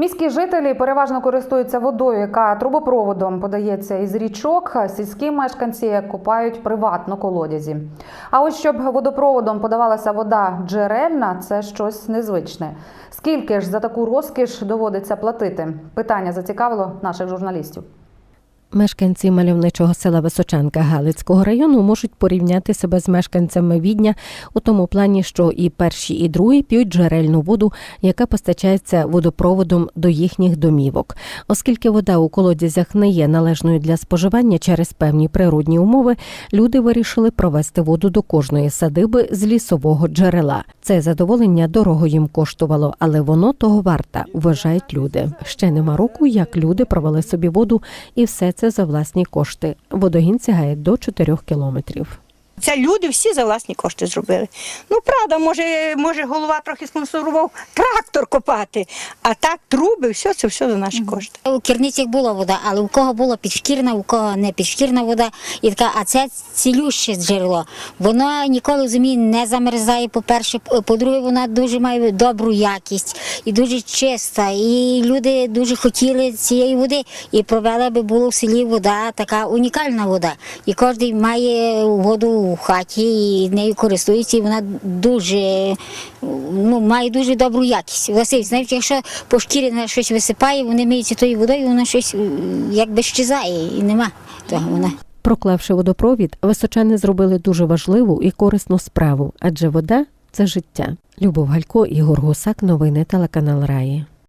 Міські жителі переважно користуються водою, яка трубопроводом подається із річок. Сільські мешканці купають приватно колодязі. А ось щоб водопроводом подавалася вода джерельна, це щось незвичне. Скільки ж за таку розкіш доводиться платити? Питання зацікавило наших журналістів. Мешканці мальовничого села Височанка Галицького району можуть порівняти себе з мешканцями Відня у тому плані, що і перші, і другі п'ють джерельну воду, яка постачається водопроводом до їхніх домівок. Оскільки вода у колодязях не є належною для споживання через певні природні умови, люди вирішили провести воду до кожної садиби з лісового джерела. Це задоволення дорого їм коштувало, але воно того варта, вважають люди. Ще нема року, як люди провели собі воду, і все це за власні кошти. Водогін сягає до 4 кілометрів. Це люди всі за власні кошти зробили. Ну, правда, може, може голова трохи спонсорував трактор копати, а так труби, все це все за наші кошти. У керницях була вода, але у кого була підшкірна, у кого не підшкірна вода. І така, а це цілюще джерело. Воно ніколи в зимі не замерзає, по-перше. По-друге, вона дуже має добру якість і дуже чиста. І люди дуже хотіли цієї води. І провела би було в селі вода, така унікальна вода. І кожен має воду у хаті і нею користується, і вона дуже ну, має дуже добру якість. Власивість. Навіть якщо по шкірі на щось висипає, вони миються тою водою, воно щось якби щезає і нема того вона. Проклавши водопровід, височани зробили дуже важливу і корисну справу, адже вода це життя. Любов Галько, Ігор Гусак, новини телеканал Раї.